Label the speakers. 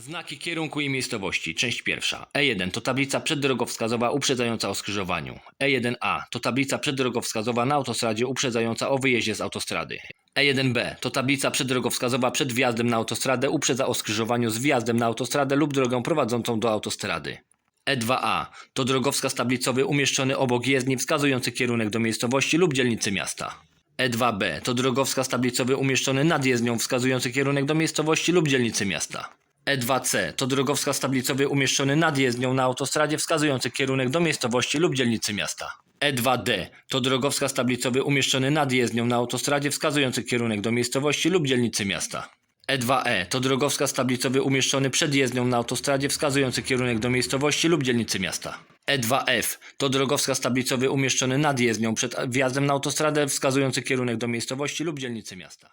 Speaker 1: Znaki kierunku i miejscowości. Część pierwsza. E1 to tablica przeddrogowskazowa uprzedzająca o skrzyżowaniu. E1A to tablica przeddrogowskazowa na autostradzie uprzedzająca o wyjeździe z autostrady. E1B to tablica przeddrogowskazowa przed wjazdem na autostradę uprzedza o skrzyżowaniu z wjazdem na autostradę lub drogą prowadzącą do autostrady. E2A to drogowskaz tablicowy umieszczony obok jezdni wskazujący kierunek do miejscowości lub dzielnicy miasta. E2B to drogowskaz tablicowy umieszczony nad jezdnią wskazujący kierunek do miejscowości lub dzielnicy miasta. E2C to drogowskaz tablicowy umieszczony nad jezdnią na autostradzie wskazujący kierunek do miejscowości lub dzielnicy miasta. E2D to drogowskaz tablicowy umieszczony nad jezdnią na autostradzie wskazujący kierunek do miejscowości lub dzielnicy miasta. E2E to drogowskaz tablicowy umieszczony przed jezdnią na autostradzie wskazujący kierunek do miejscowości lub dzielnicy miasta. E2F to drogowskaz tablicowy umieszczony nad jezdnią przed wjazdem na autostradę wskazujący kierunek do miejscowości lub dzielnicy miasta.